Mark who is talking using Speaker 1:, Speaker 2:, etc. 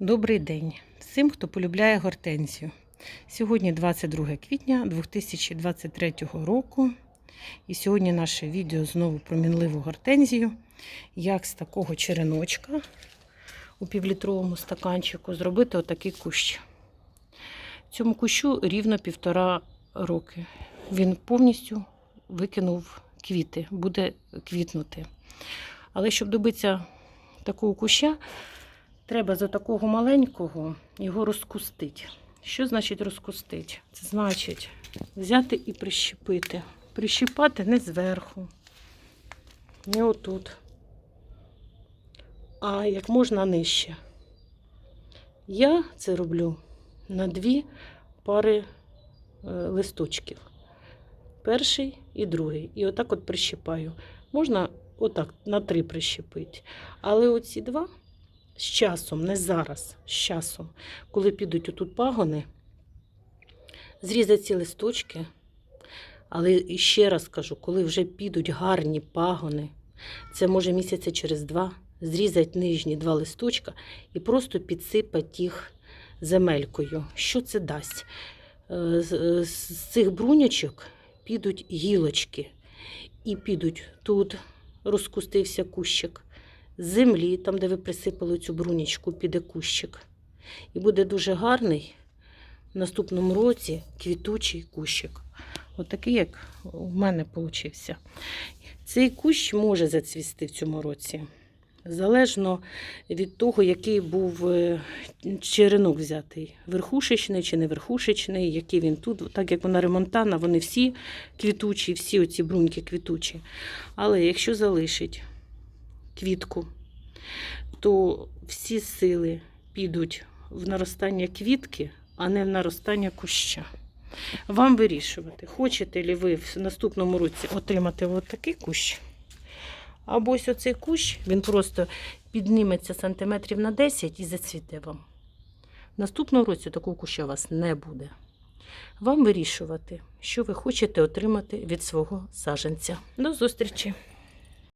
Speaker 1: Добрий день всім, хто полюбляє гортензію. Сьогодні 22 квітня 2023 року. І сьогодні наше відео знову про мінливу гортензію. Як з такого череночка у півлітровому стаканчику зробити отакий кущ. Цьому кущу рівно півтора роки. Він повністю викинув квіти, буде квітнути. Але щоб добитися такого куща, Треба за такого маленького його розкустити. Що значить розкустити? Це значить взяти і прищепити. Прищипати не зверху, не отут, а як можна нижче. Я це роблю на дві пари е, листочків. Перший і другий. І отак от прищипаю. Можна отак на три прищепити. Але оці два з часом, не зараз, з часом, коли підуть отут пагони, зрізати ці листочки. Але ще раз кажу, коли вже підуть гарні пагони, це може місяця через два, зрізати нижні два листочка і просто підсипати їх земелькою. Що це дасть? Е, З з цих брунячок підуть гілочки. І підуть тут розкустився кущик землі, там, де ви присипали цю брунічку, піде кущик. І буде дуже гарний в наступному році квітучий кущик. Отакий, як у мене вийшов. Цей кущ може зацвісти в цьому році. Залежно від того, який був е, черенок взятий. Верхушечний чи не верхушечний, який він тут. Так як вона ремонтана, вони всі квітучі, всі оці бруньки квітучі. Але якщо залишить квітку, то всі сили підуть в наростання квітки, а не в наростання куща. Вам вирішувати, хочете ли ви в наступному році отримати от такий кущ. Або ось оцей кущ, він просто підніметься сантиметрів на 10 і зацвіте вам. В наступному році такого куща у вас не буде. Вам вирішувати, що ви хочете отримати від свого саженця. До зустрічі!